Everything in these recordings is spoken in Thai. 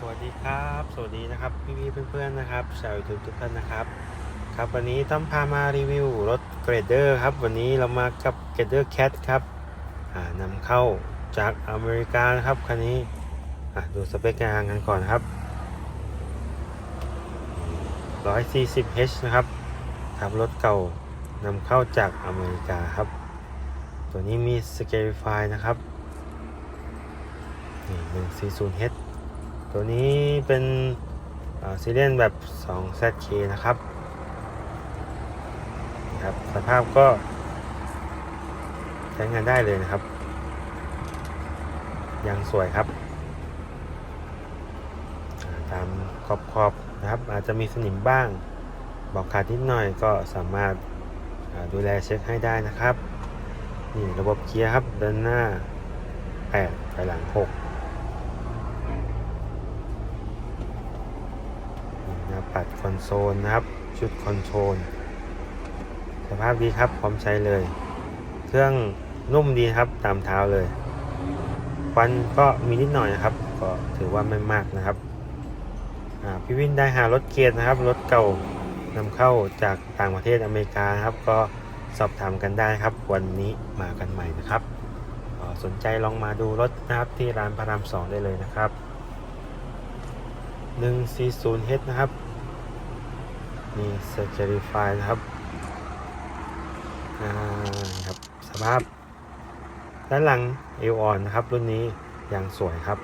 สวัสดีครับ สวัสดีนะครับพี่พี่ๆเพื่อนๆนะครับชาวยูทูบทุกท่านนะครับ ครับวันนี้ต้องพามารีวิวรถเกรดเดอร์ครับ วันนี้เรามากับเกรดเดอร์แคทครับนำเข้าจากอเมริกานะครับคันนี้ดูสเปคงานกันก่อนครับ 140h นะครับครับรถเก่านำเข้าจากอเมริกาครับ ตัวนี้มี Scarify นะครับนี่ 140h ตัวนี้เป็นซีเรียนแบบ 2ZK นะครับครับ สภาพก็ใช้งานได้เลยนะครับ ยังสวยครับ ตามขอบขอบนะครับ อาจจะมีสนิมบ้าง บอกขาดนิดหน่อยก็สามารถดูแลเช็คให้ได้นะครับ นี่ระบบเกียร์ครับเดินหน้า 8 ไปหลัง 6 หน้า ปัดคอนโซลนะครับ ชุดคอนโทรลสภาพดีครับพร้อมใช้เลย เครื่องนุ่มดีครับตามเท้าเลยควันก็มีนิดหน่อยนะครับ ก็ถือว่าไม่มากนะครับพี่วินได้หารถเกียร์นะครับรถเก่านำเข้าจากต่างประเทศอเมริกานะครับ ก็สอบถามกันได้ครับ วันนี้มากันใหม่นะครับสนใจลองมาดูรถนะครับที่ร้านพระรามสองได้เลยนะครับ 140H นะครับ มี Certify นะครับอ่าครับสภาพ ด้านหลังเอวอ่อนนะครับ รุ่นนี้ยังสวยครับ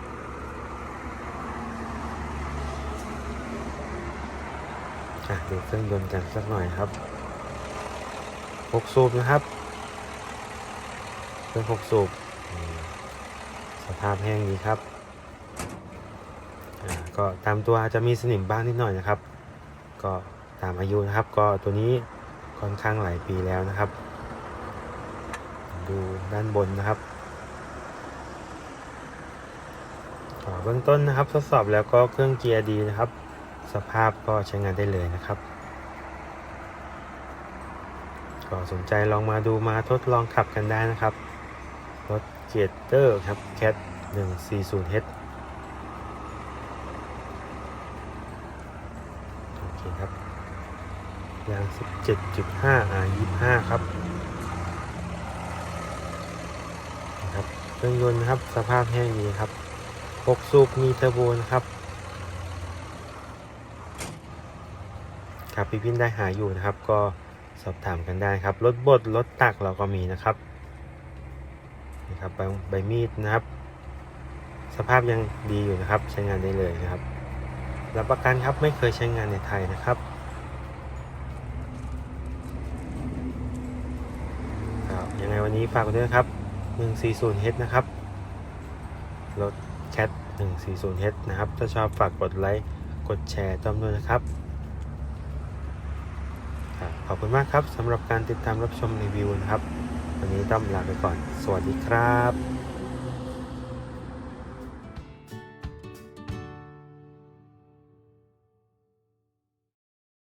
อะดูเครื่องยนต์กันสักหน่อยครับ6สูบนะครับเครื่อง6สูบสภาพแห้งดีครับอ่าก็ตามตัวอาจจะมีสนิมบ้างนิดหน่อยนะครับ ก็ ตามอายุนะครับ ก็ตัวนี้ค่อนข้างหลายปีแล้วนะครับ ดูด้านบนนะครับเบื้องต้นนะครับ ทดสอบแล้วก็เครื่องเกียร์ดีนะครับ สภาพก็ใช้งานได้เลยนะครับก็สนใจลองมาดูมาทดลองขับกันได้นะครับรถเกียร์เตอร์ครับแคท 140H ยาง 17.5 R 25 ครับนะครับเครื่องยนต์ครับสภาพแห้งดีครับ6สูบมีเทอร์โบนะครับครับพี่พินได้หาอยู่นะครับ ก็สอบถามกันได้ครับรถบดรถตักเราก็มีนะครับนี่ครับใบใบมีดนะครับ สภาพยังดีอยู่นะครับ ใช้งานได้เลยนะครับรับประกันครับไม่เคยใช้งานในไทยนะครับครับ ยังไงวันนี้ฝากไว้ด้วยครับ 140H นะครับ รถแคท 140H นะครับ ถ้าชอบฝากกดไลค์ กดแชร์ต้อมด้วยนะครับครับ ขอบคุณมากครับสำหรับการติดตามรับชมรีวิวนะครับ วันนี้ต้อมลาไปก่อน สวัสดีครับ